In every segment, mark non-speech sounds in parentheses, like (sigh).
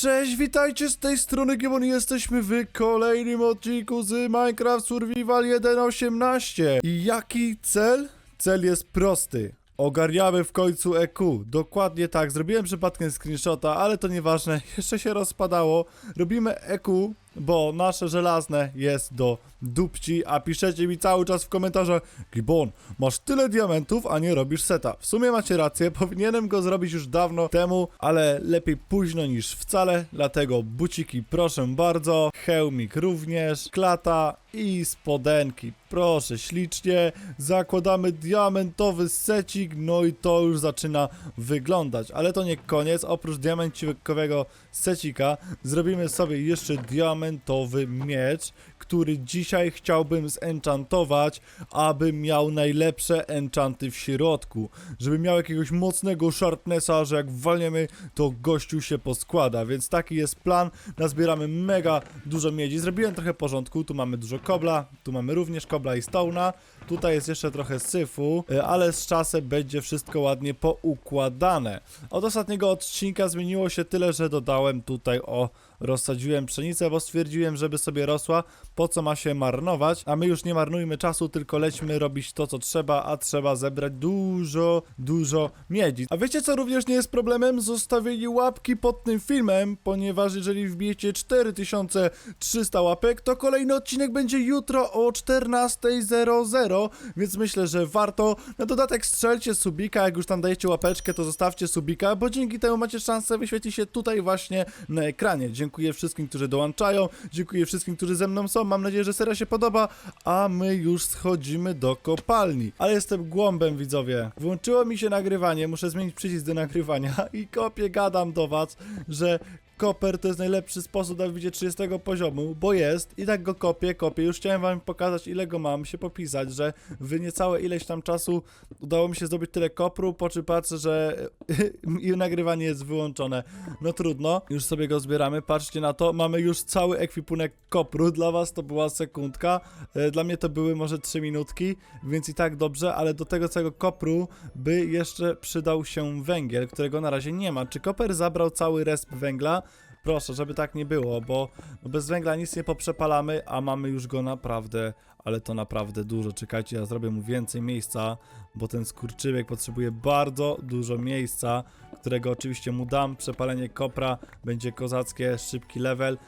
Cześć, witajcie z tej strony Gibbon jesteśmy w kolejnym odcinku z Minecraft Survival 1.18 I jaki cel? Cel jest prosty. Ogarniamy w końcu EQ, dokładnie tak, zrobiłem przypadkiem screenshota, ale to nieważne, (laughs) jeszcze się rozpadało. Robimy EQ, bo nasze żelazne jest do dupci, a piszecie mi cały czas w komentarzach Gibbon, masz tyle diamentów, a nie robisz seta. W sumie macie rację, (laughs) powinienem go zrobić już dawno temu, ale lepiej późno niż wcale, dlatego buciki proszę bardzo, hełmik również, klata i spodenki. Proszę, ślicznie, zakładamy diamentowy secik, no i to już zaczyna wyglądać, ale to nie koniec, oprócz diamenciwego secika zrobimy sobie jeszcze diamentowy miecz, który dzisiaj chciałbym zenchantować, aby miał najlepsze enchanty w środku, żeby miał jakiegoś mocnego sharpnessa, że jak walniemy, to gościu się poskłada, więc taki jest plan, nazbieramy mega dużo miedzi, zrobiłem trochę porządku, tu mamy dużo kobla, tu mamy również kobla i stone'a, tutaj jest jeszcze trochę syfu, e, ale z czasem będzie wszystko ładnie poukładane. Od ostatniego odcinka zmieniło się tyle, że dodałem tutaj o rozsadziłem pszenicę, bo stwierdziłem, żeby sobie rosła, po co ma się marnować, a my już nie marnujmy czasu, tylko lećmy robić to, co trzeba, a trzeba zebrać dużo, dużo miedzi. A wiecie, co również nie jest problemem? Zostawienie łapki pod tym filmem, ponieważ jeżeli wbijecie 4300 łapek, to kolejny odcinek będzie jutro o 14.00, więc myślę, że warto. Na dodatek strzelcie subika, jak już tam dajecie łapeczkę, to zostawcie subika, bo dzięki temu macie szansę wyświetlić się tutaj właśnie na ekranie. Dziękuję wszystkim, którzy dołączają, dziękuję wszystkim, którzy ze mną są. Mam nadzieję, że seria się podoba, a my już schodzimy do kopalni. Ale jestem głąbem, widzowie. Włączyło mi się nagrywanie, muszę zmienić przycisk do nagrywania i kopię, gadam do was, że Koper to jest najlepszy sposób na wbicie 30 poziomu, bo jest i tak go kopię, kopię. Już chciałem wam pokazać ile go mam, się popisać, że w niecałe ileś tam czasu udało mi się zdobyć tyle kopru, po czym patrzę, że (laughs) i nagrywanie jest wyłączone. No trudno, już sobie go zbieramy, patrzcie na to, mamy już cały ekwipunek kopru, dla was to była sekundka, e, dla mnie to były może 3 minutki, więc i tak dobrze, ale do tego całego kopru by jeszcze przydał się węgiel, którego na razie nie ma. Czy koper zabrał cały resp węgla? Proszę, żeby tak nie było, bo no bez węgla nic nie poprzepalamy, a mamy już go naprawdę, ale to naprawdę dużo. Czekajcie, ja zrobię mu więcej miejsca, bo ten skurczybyk potrzebuje bardzo dużo miejsca, którego oczywiście mu dam. Przepalenie kopra będzie kozackie, szybki level.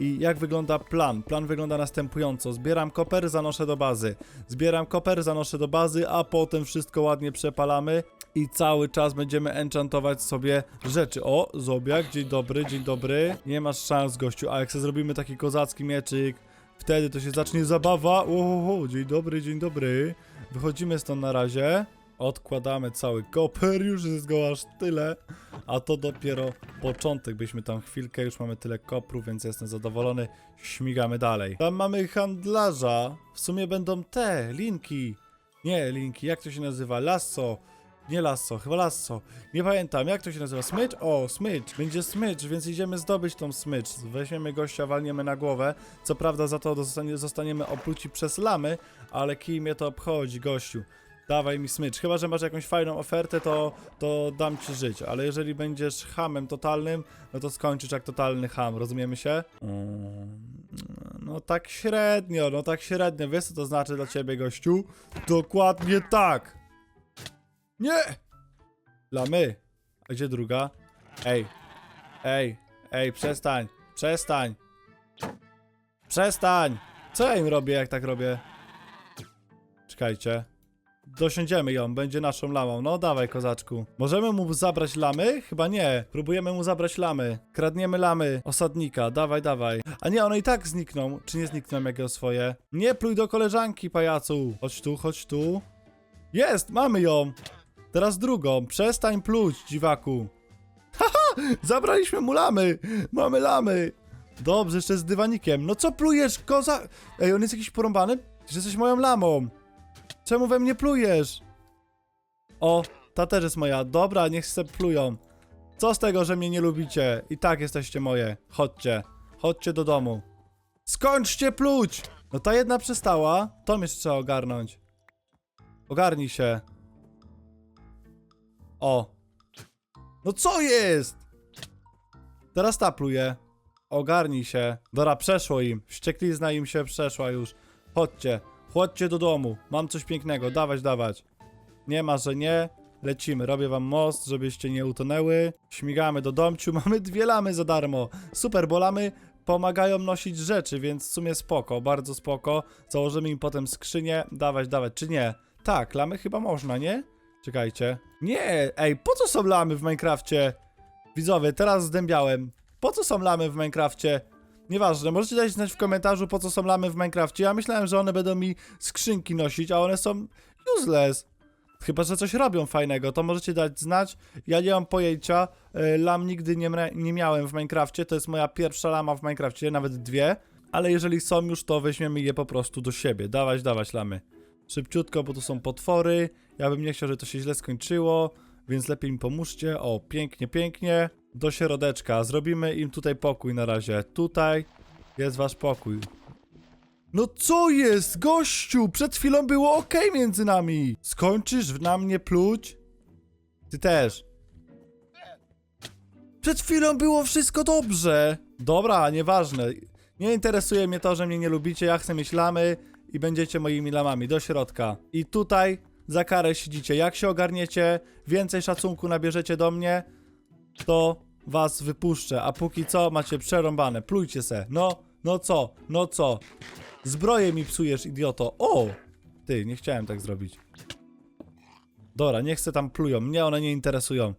I jak wygląda plan? Plan wygląda następująco. Zbieram koper, zanoszę do bazy. Zbieram koper, zanoszę do bazy, a potem wszystko ładnie przepalamy i cały czas będziemy enchantować sobie rzeczy. O, Zobiak, dzień dobry, dzień dobry. Nie masz szans, gościu, a jak sobie zrobimy taki kozacki mieczyk, wtedy to się zacznie zabawa. Oho, dzień dobry, dzień dobry. Wychodzimy stąd na razie. Odkładamy cały koper, już jest go aż tyle. A to dopiero początek. Byliśmy tam chwilkę, już mamy tyle kopru, więc jestem zadowolony. Śmigamy dalej. Tam mamy handlarza. W sumie będą te, linki. Nie, linki, jak to się nazywa? Lasso. Nie lasso, chyba lasso. Nie pamiętam, jak to się nazywa? Smycz? O, smycz. Będzie smycz, więc idziemy zdobyć tą smycz. Weźmiemy gościa, walniemy na głowę. Co prawda za to zostanie, zostaniemy opluci przez lamy, ale kij mnie to obchodzi, gościu. Dawaj mi smycz. Chyba, że masz jakąś fajną ofertę, to, to dam ci żyć. Ale jeżeli będziesz hamem totalnym, no to skończysz jak totalny ham. Rozumiemy się? Mm, No tak średnio, no tak średnio. Wiesz co to znaczy dla ciebie, gościu? Dokładnie tak. Nie! Lamy. A gdzie druga? Ej. Ej. Ej, przestań. Przestań. Przestań. Co ja im robię, jak tak robię? Czekajcie. Dosiądziemy ją, będzie naszą lamą. No dawaj, kozaczku. Możemy mu zabrać lamy? Chyba nie. Próbujemy mu zabrać lamy. Kradniemy lamy osadnika. Dawaj, dawaj. A nie, one i tak znikną. Czy nie znikną jak swoje? Nie pluj do koleżanki, pajacu. Chodź tu, chodź tu. Jest, mamy ją. Teraz drugą. Przestań pluć, dziwaku. Haha, zabraliśmy mu lamy. Mamy lamy. Dobrze, jeszcze z dywanikiem. No co plujesz, koza... Ej, on jest jakiś porąbany? Ty jesteś moją lamą. Czemu we mnie plujesz? O, ta też jest moja. Dobra, niech se plują. Co z tego, że mnie nie lubicie? I tak jesteście moje. Chodźcie. Chodźcie do domu. Skończcie pluć! No ta jedna przestała. To mnie trzeba ogarnąć. Ogarnij się. O. No co jest? Teraz ta pluje. Ogarnij się. Dobra, przeszło im. Wścieklizna im się przeszła już. Chodźcie. Chodźcie do domu. Mam coś pięknego. Dawać, dawać. Nie ma, że nie. Lecimy. Robię wam most, żebyście nie utonęły. Śmigamy do domciu. (laughs) Mamy dwie lamy za darmo. Super, bo lamy pomagają nosić rzeczy, więc w sumie spoko. Bardzo spoko. Założymy im potem skrzynię. Dawać, dawać. Czy nie? Tak, lamy chyba można, nie? Czekajcie. Nie! Ej, po co są lamy w Minecrafcie? Widzowie, teraz zdębiałem. Po co są lamy w Minecrafcie? Nieważne, możecie dać znać w komentarzu, po co są lamy w Minecrafcie. Ja myślałem, że one będą mi skrzynki nosić, a one są useless. Chyba, że coś robią fajnego, to możecie dać znać. Ja nie mam pojęcia. E, Lam nigdy nie, nie miałem w Minecrafcie. To jest moja pierwsza lama w Minecrafcie, nawet dwie. Ale jeżeli są już, to weźmiemy je po prostu do siebie. Dawać, dawać lamy. Szybciutko, bo tu są potwory. Ja bym nie chciał, żeby to się źle skończyło, więc lepiej mi pomóżcie. O, pięknie, pięknie. Do środeczka. Zrobimy im tutaj pokój na razie. Tutaj jest wasz pokój. No co jest, gościu? Przed chwilą było ok między nami. Skończysz na mnie pluć? Ty też. Przed chwilą było wszystko dobrze. Dobra, nieważne. Nie interesuje mnie to, że mnie nie lubicie. Ja chcę mieć lamy i będziecie moimi lamami do środka. I tutaj za karę siedzicie. Jak się ogarniecie, więcej szacunku nabierzecie do mnie, to was wypuszczę. A póki co macie przerąbane. Plujcie se. No, no co, no co. Zbroję mi psujesz, idioto. O! Ty, nie chciałem tak zrobić. Dobra, niech se tam plują. Mnie one nie interesują.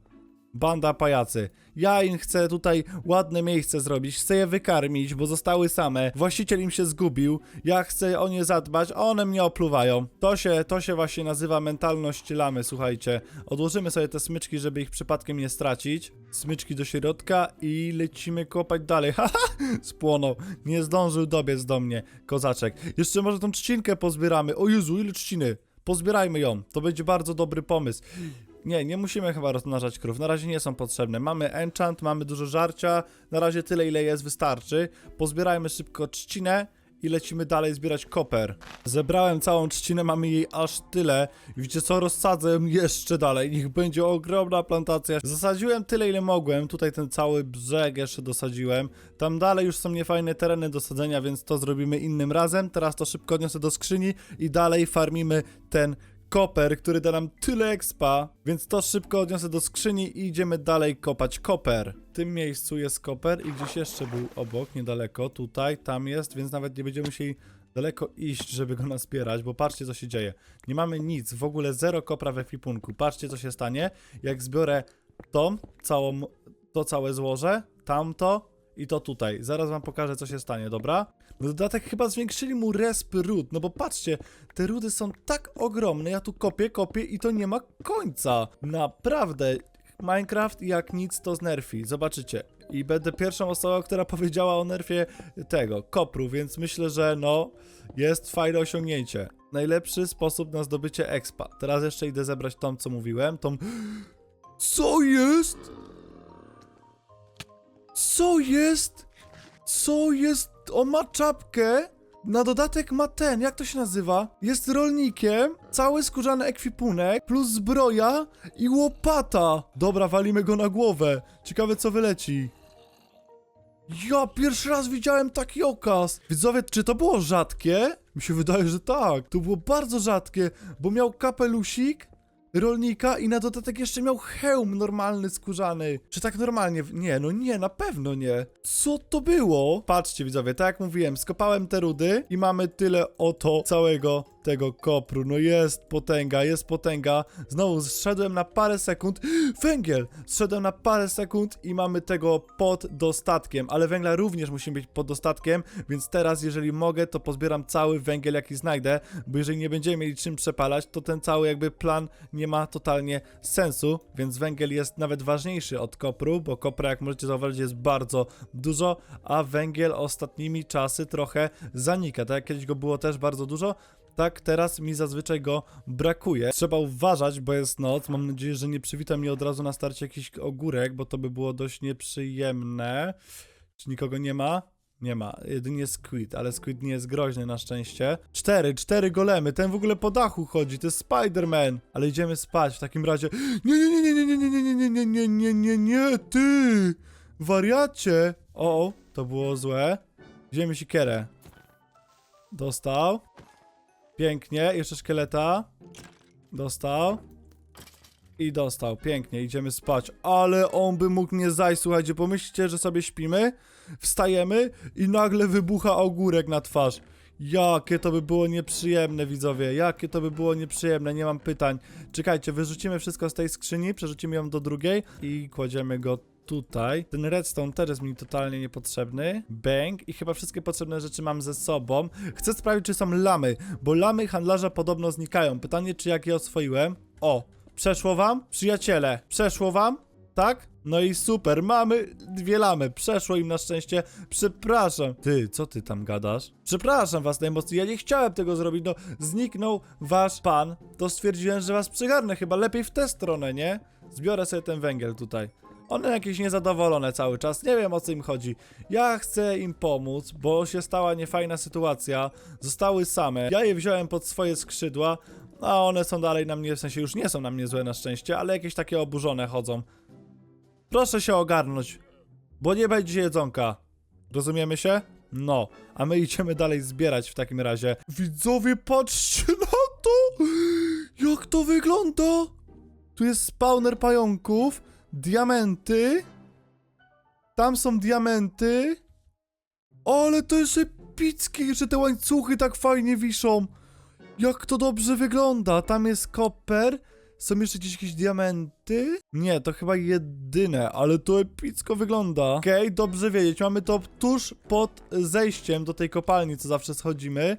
Banda pajacy. Ja im chcę tutaj ładne miejsce zrobić, chcę je wykarmić, bo zostały same. Właściciel im się zgubił, ja chcę o nie zadbać, a one mnie opluwają. To się, to się właśnie nazywa mentalność lamy, słuchajcie. Odłożymy sobie te smyczki, żeby ich przypadkiem nie stracić. Smyczki do środka i lecimy kopać dalej. (laughs) Haha, spłonął. Nie zdążył dobiec do mnie, kozaczek. Jeszcze może tą trzcinkę pozbieramy. O Jezu, ile trzciny. Pozbierajmy ją, to będzie bardzo dobry pomysł. Nie, nie musimy chyba rozmnażać krów. Na razie nie są potrzebne. Mamy enchant, mamy dużo żarcia. Na razie tyle, ile jest, wystarczy. Pozbierajmy szybko trzcinę i lecimy dalej zbierać koper. Zebrałem całą trzcinę, mamy jej aż tyle. Widzicie co? Rozsadzę jeszcze dalej. Niech będzie ogromna plantacja. Zasadziłem tyle, ile mogłem. Tutaj ten cały brzeg jeszcze dosadziłem. Tam dalej już są niefajne tereny do sadzenia, więc to zrobimy innym razem. Teraz to szybko odniosę do skrzyni i dalej farmimy ten koper, który da nam tyle expa, więc to szybko odniosę do skrzyni i idziemy dalej kopać koper. W tym miejscu jest koper i gdzieś jeszcze był obok, niedaleko, tutaj, tam jest, więc nawet nie będziemy musieli daleko iść, żeby go nazbierać, bo patrzcie co się dzieje. Nie mamy nic, w ogóle zero kopra we ekwipunku. Patrzcie co się stanie, jak zbiorę tą, całą, to całe złoże, tamto i to tutaj. Zaraz wam pokażę co się stanie, dobra? Na dodatek chyba zwiększyli mu resp ród, no bo patrzcie, te rudy są tak ogromne, ja tu kopię, kopię i to nie ma końca. Naprawdę, Minecraft jak nic to z nerfi, zobaczycie. I będę pierwszą osobą, która powiedziała o nerfie tego, kopru, więc myślę, że no, jest fajne osiągnięcie. Najlepszy sposób na zdobycie expa. Teraz jeszcze idę zebrać tą, co mówiłem, tą... (gasps) Co jest? Co jest? Co jest? On ma czapkę. Na dodatek ma ten, jak to się nazywa? Jest rolnikiem, cały skórzany ekwipunek, plus zbroja i łopata. Dobra, walimy go na głowę. Ciekawe co wyleci. Ja pierwszy raz widziałem taki okaz. Widzowie, czy to było rzadkie? Mi się wydaje, że tak. To było bardzo rzadkie, bo miał kapelusik, rolnika i na dodatek jeszcze miał hełm normalny, skórzany. Czy tak normalnie? Nie, no nie, na pewno nie. Co to było? Patrzcie widzowie, tak jak mówiłem, skopałem te rudy i mamy tyle oto całego tego kopru. No jest potęga, jest potęga. Znowu zszedłem na parę sekund. Węgiel! Zszedłem na parę sekund i mamy tego pod dostatkiem, ale węgla również musi być pod dostatkiem, więc teraz jeżeli mogę, to pozbieram cały węgiel jaki znajdę, bo jeżeli nie będziemy mieli czym przepalać, to ten cały jakby plan nie ma totalnie sensu, więc węgiel jest nawet ważniejszy od kopru, bo kopra jak możecie zauważyć jest bardzo dużo, a węgiel ostatnimi czasy trochę zanika. Tak jak kiedyś go było też bardzo dużo, tak teraz mi zazwyczaj go brakuje. Trzeba uważać, bo jest noc. Mam nadzieję, że nie przywita mnie od razu na starcie jakiś ogórek, bo to by było dość nieprzyjemne. Czy nikogo nie ma? Nie ma, jedynie Squid, ale Squid nie jest groźny na szczęście. Cztery, cztery golemy, ten w ogóle po dachu chodzi, to jest Spider-Man. Ale idziemy spać w takim razie. Nie, nie, nie, nie, nie, nie, nie, nie, nie, nie, nie, nie, nie, nie, ty! Wariacie! O, to było złe. Wzięmy siekierę. Dostał. Pięknie, jeszcze szkieleta. Dostał. I dostał, pięknie, idziemy spać. Ale on by mógł mnie zajść, słuchajcie, pomyślcie, że sobie śpimy, wstajemy i nagle wybucha ogórek na twarz. Jakie to by było nieprzyjemne, widzowie, jakie to by było nieprzyjemne, nie mam pytań. Czekajcie, wyrzucimy wszystko z tej skrzyni, przerzucimy ją do drugiej i kładziemy go tutaj. Ten redstone też jest mi totalnie niepotrzebny. Bang. I chyba wszystkie potrzebne rzeczy mam ze sobą. Chcę sprawdzić, czy są lamy, bo lamy handlarza podobno znikają. Pytanie, czy jak je oswoiłem? O, przeszło wam? Przyjaciele, przeszło wam? Tak? No i super, mamy dwie lamy. Przeszło im na szczęście. Przepraszam. Ty, co ty tam gadasz? Przepraszam was najmocniej, ja nie chciałem tego zrobić. No, zniknął wasz pan. To stwierdziłem, że was przygarnę. Chyba lepiej w tę stronę, nie? Zbiorę sobie ten węgiel tutaj. One jakieś niezadowolone cały czas, nie wiem o co im chodzi. Ja chcę im pomóc, bo się stała niefajna sytuacja. Zostały same. Ja je wziąłem pod swoje skrzydła, a one są dalej na mnie, w sensie już nie są na mnie złe na szczęście, ale jakieś takie oburzone chodzą. Proszę się ogarnąć, bo nie będzie jedzonka. Rozumiemy się? No, a my idziemy dalej zbierać w takim razie. Widzowie, patrzcie na to! Jak to wygląda? Tu jest spawner pająków, diamenty. Tam są diamenty. Ale to jest epickie, że te łańcuchy tak fajnie wiszą. Jak to dobrze wygląda. Tam jest koper. Są jeszcze gdzieś jakieś diamenty? Nie, to chyba jedyne, ale to epicko wygląda. Okej, dobrze wiedzieć. Mamy to tuż pod zejściem do tej kopalni, co zawsze schodzimy.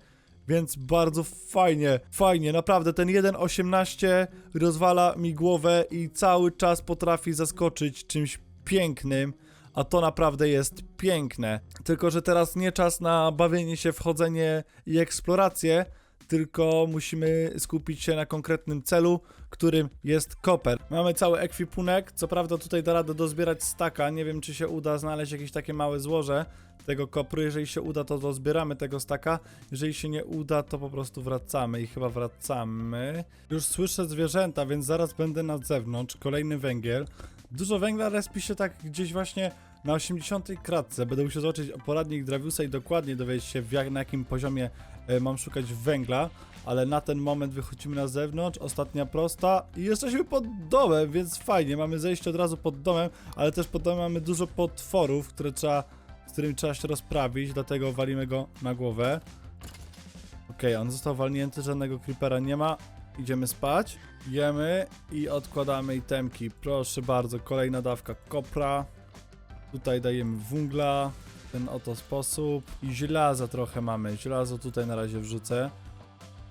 Więc bardzo fajnie, fajnie, naprawdę ten 1.18 rozwala mi głowę i cały czas potrafi zaskoczyć czymś pięknym, a to naprawdę jest piękne. Tylko, że teraz nie czas na bawienie się, wchodzenie i eksplorację, tylko musimy skupić się na konkretnym celu, którym jest koper. Mamy cały ekwipunek, co prawda tutaj da radę dozbierać staka, nie wiem czy się uda znaleźć jakieś takie małe złoże tego kopru, jeżeli się uda to dozbieramy tego staka, jeżeli się nie uda to po prostu wracamy i chyba wracamy. Już słyszę zwierzęta, więc zaraz będę na zewnątrz, kolejny węgiel. Dużo węgla respi się tak gdzieś właśnie na 80 kratce. Będę musiał zobaczyć poradnik Draviusa i dokładnie dowiedzieć się jak, na jakim poziomie e, mam szukać węgla, ale na ten moment wychodzimy na zewnątrz, ostatnia prosta. I jesteśmy pod domem, więc fajnie, mamy zejście od razu pod domem, ale też pod domem mamy dużo potworów, które trzeba, z którymi trzeba się rozprawić, dlatego walimy go na głowę. Okej, on został walnięty, żadnego creepera nie ma, idziemy spać, jemy i odkładamy itemki, proszę bardzo, kolejna dawka kopra, tutaj dajemy wungla, ten oto sposób. I żelaza trochę mamy, żelazo tutaj na razie wrzucę.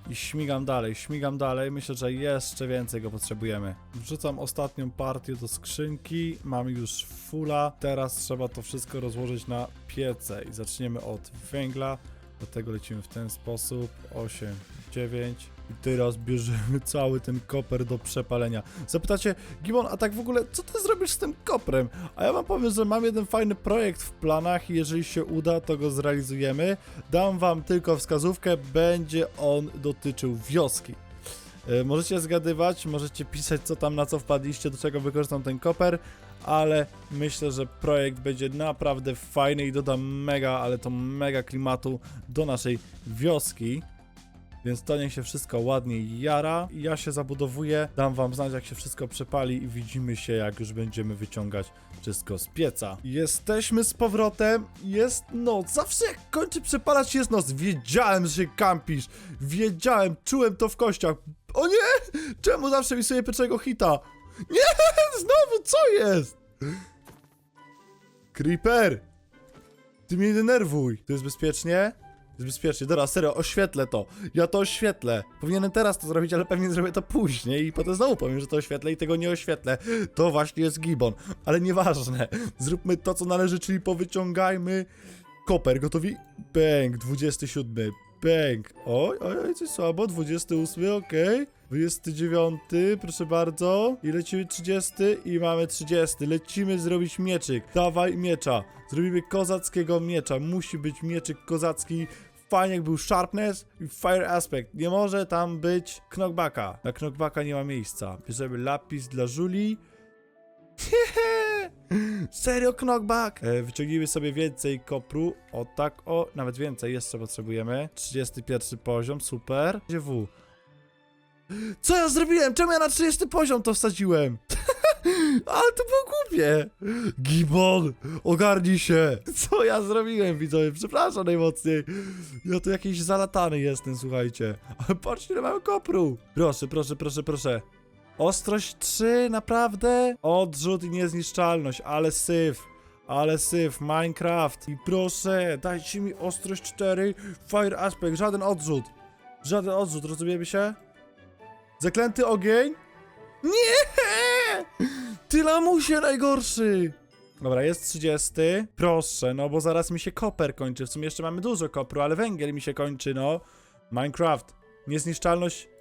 I śmigam dalej, śmigam dalej. Myślę, że jeszcze więcej go potrzebujemy. Wrzucam ostatnią partię do skrzynki. Mam już fulla. Teraz trzeba to wszystko rozłożyć na piece. I zaczniemy od węgla. Dlatego lecimy w ten sposób. 8, 9. I teraz bierzemy cały ten koper do przepalenia. Zapytacie, Gimon, a tak w ogóle, co ty zrobisz z tym koprem? A ja wam powiem, że mam jeden fajny projekt w planach i jeżeli się uda, to go zrealizujemy. Dam wam tylko wskazówkę, będzie on dotyczył wioski. E, Możecie zgadywać, możecie pisać co tam na co wpadliście, do czego wykorzystam ten koper, ale myślę, że projekt będzie naprawdę fajny i doda mega, ale to mega klimatu do naszej wioski. Więc to niech się wszystko ładnie jara. Ja się zabudowuję, dam wam znać jak się wszystko przepali i widzimy się jak już będziemy wyciągać wszystko z pieca. Jesteśmy z powrotem, jest noc. Zawsze jak kończy przepalać jest noc. Wiedziałem, że się kampisz. Wiedziałem, czułem to w kościach. O nie! Czemu zawsze mi sobie pierwszego hita? Nie! (laughs) Znowu, co jest? Creeper! Ty mnie denerwuj. To jest bezpiecznie? Jest bezpiecznie. Dobra, serio, oświetlę to. Ja to oświetlę. Powinienem teraz to zrobić, ale pewnie zrobię to później i potem znowu powiem, że to oświetlę i tego nie oświetlę. To właśnie jest gibon. Ale nieważne. Zróbmy to, co należy, czyli powyciągajmy koper. Gotowi? Bang, 27. Bang. Oj, oj, oj, coś słabo. 28, okej. 29, proszę bardzo. I lecimy 30 i mamy 30. Lecimy zrobić mieczyk. Dawaj miecza. Zrobimy kozackiego miecza. Musi być mieczyk kozacki. Fajnie jak był Sharpness i Fire Aspect. Nie może tam być Knockbacka. Na Knockbacka nie ma miejsca. Bierzemy lapis dla Julii. (laughs) Serio knockback! E, wyciągnijmy sobie więcej kopru. O tak, o, nawet więcej jeszcze potrzebujemy. 31 poziom, super. Gdzie W? Co ja zrobiłem? Czemu ja na 30 poziom to wsadziłem? (laughs) Ale to było głupie! Gibon, ogarnij się! Co ja zrobiłem, widzowie? Przepraszam najmocniej. Ja tu jakiś zalatany jestem, słuchajcie. Ale patrzcie, ile mamy kopru. Proszę, proszę, proszę, proszę. Ostrość 3, naprawdę? Odrzut i niezniszczalność, ale syf. Ale syf, Minecraft. I proszę, dajcie mi ostrość 4, fire aspect, żaden odrzut. Żaden odrzut, rozumiemy się? Zaklęty ogień? Nie! Ty lamusie najgorszy! Dobra, jest 30. Proszę, no bo zaraz mi się koper kończy. W sumie jeszcze mamy dużo kopru, ale węgiel mi się kończy, no. Minecraft. Niezniszczalność. (laughs)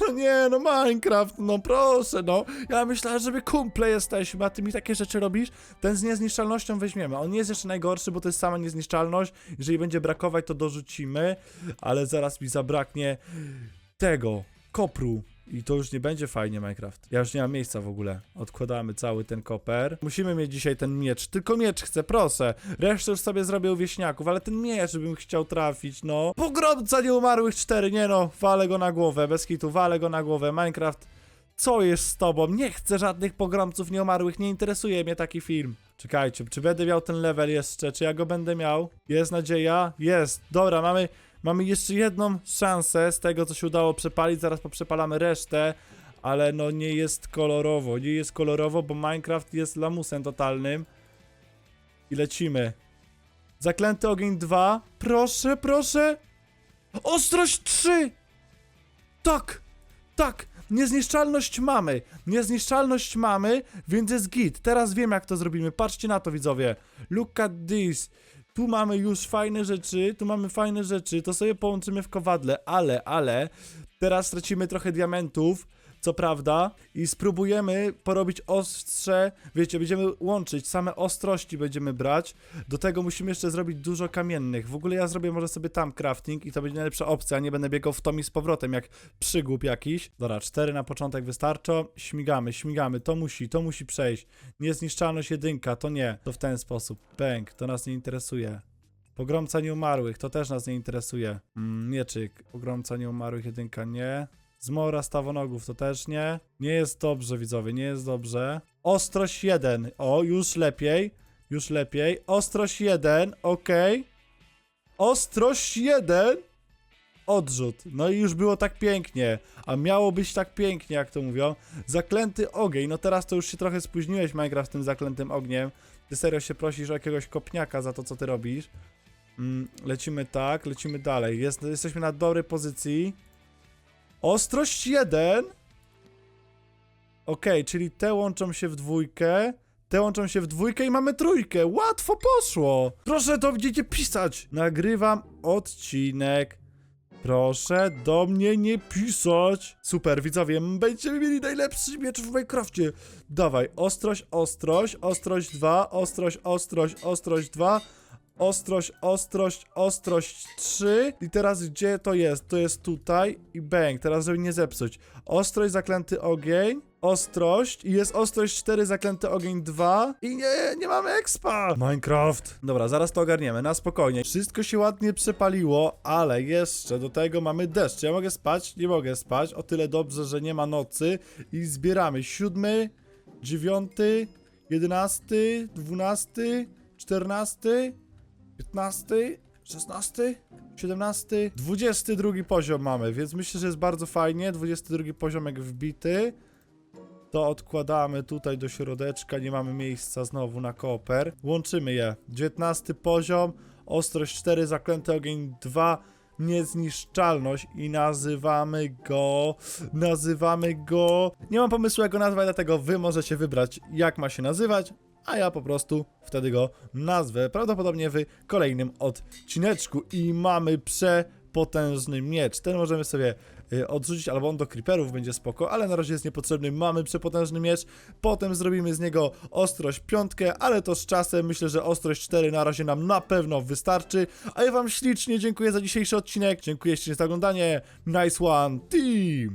No nie, no Minecraft, no proszę, no. Ja myślałem, że my kumple jesteśmy, a ty mi takie rzeczy robisz. Ten z niezniszczalnością weźmiemy. On nie jest jeszcze najgorszy, bo to jest sama niezniszczalność. Jeżeli będzie brakować, to dorzucimy. Ale zaraz mi zabraknie tego, kopru. I to już nie będzie fajnie Minecraft. Ja już nie mam miejsca w ogóle. Odkładamy cały ten koper. Musimy mieć dzisiaj ten miecz. Tylko miecz chcę, proszę. Resztę już sobie zrobię u wieśniaków, ale ten miecz bym chciał trafić, no. Pogromca nieumarłych 4, nie no. Walę go na głowę, bez kitu, walę go na głowę. Minecraft, co jest z tobą? Nie chcę żadnych pogromców nieumarłych, nie interesuje mnie taki film. Czekajcie, czy będę miał ten level jeszcze? Czy ja go będę miał? Jest nadzieja? Jest. Dobra, mamy... Mamy jeszcze jedną szansę z tego, co się udało przepalić. Zaraz poprzepalamy resztę, ale no nie jest kolorowo. Nie jest kolorowo, bo Minecraft jest lamusem totalnym. I lecimy. Zaklęty ogień 2. Proszę, proszę. Ostrość 3. Tak, tak. Niezniszczalność mamy. Niezniszczalność mamy, więc jest git. Teraz wiem, jak to zrobimy. Patrzcie na to, widzowie. Look at this. Tu mamy już fajne rzeczy, tu mamy fajne rzeczy, to sobie połączymy w kowadle, ale, ale, teraz stracimy trochę diamentów, co prawda, i spróbujemy porobić ostrze, wiecie, będziemy łączyć, same ostrości będziemy brać, do tego musimy jeszcze zrobić dużo kamiennych, w ogóle ja zrobię może sobie tam crafting i to będzie najlepsza opcja, nie będę biegał w tom z powrotem, jak przygłup jakiś. Dobra, cztery na początek wystarczą, śmigamy, śmigamy, to musi, to musi przejść, niezniszczalność jedynka, to nie, to w ten sposób, bęk, to nas nie interesuje. Pogromca nieumarłych, to też nas nie interesuje. Mm, mieczyk, pogromca nieumarłych, jedynka nie. Zmora stawonogów, to też nie. Nie jest dobrze, widzowie, nie jest dobrze. Ostrość 1, o, już lepiej, już lepiej. Ostrość 1, okej. Ostrość 1, odrzut. No i już było tak pięknie, a miało być tak pięknie, jak to mówią. Zaklęty ogień, no teraz to już się trochę spóźniłeś, Minecraft, tym zaklętym ogniem. Ty serio się prosisz o jakiegoś kopniaka za to, co ty robisz. Mm, lecimy tak, lecimy dalej. Jest, jesteśmy na dobrej pozycji. Ostrość 1. Okej, czyli te łączą się w dwójkę. Te łączą się w dwójkę i mamy trójkę. Łatwo poszło. Proszę to będziecie pisać. Nagrywam odcinek. Proszę do mnie nie pisać. Super, widzowie, będziemy mieli najlepszy miecz w Minecrafcie. Dawaj, ostrość, ostrość, ostrość 2, ostrość, ostrość, ostrość 2, ostrość, ostrość, ostrość 3. I teraz gdzie to jest? To jest tutaj i bang, teraz żeby nie zepsuć. Ostrość, zaklęty ogień, ostrość i jest ostrość 4, zaklęty ogień 2 i nie, nie mamy expa. Minecraft. Dobra, zaraz to ogarniemy, na spokojnie. Wszystko się ładnie przepaliło, ale jeszcze do tego mamy deszcz. Ja mogę spać? Nie mogę spać. O tyle dobrze, że nie ma nocy i zbieramy. Siódmy, dziewiąty, jedenasty, dwunasty, czternasty, 15, 16, 17, 22 poziom mamy, więc myślę, że jest bardzo fajnie. 22 poziomek wbity. To odkładamy tutaj do środeczka, nie mamy miejsca znowu na koper. Łączymy je. 19 poziom, ostrość 4, zaklęty ogień 2, niezniszczalność i nazywamy go, nazywamy go, nie mam pomysłu jak go nazwać, dlatego wy możecie wybrać jak ma się nazywać, a ja po prostu wtedy go nazwę, prawdopodobnie w kolejnym odcineczku i mamy przepotężny miecz. Ten możemy sobie y, odrzucić, albo on do creeperów będzie spoko, ale na razie jest niepotrzebny. Mamy przepotężny miecz, potem zrobimy z niego ostrość piątkę, ale to z czasem. Myślę, że ostrość 4 na razie nam na pewno wystarczy. A ja wam ślicznie dziękuję za dzisiejszy odcinek. Dziękuję ślicznie za oglądanie. Nice one, team!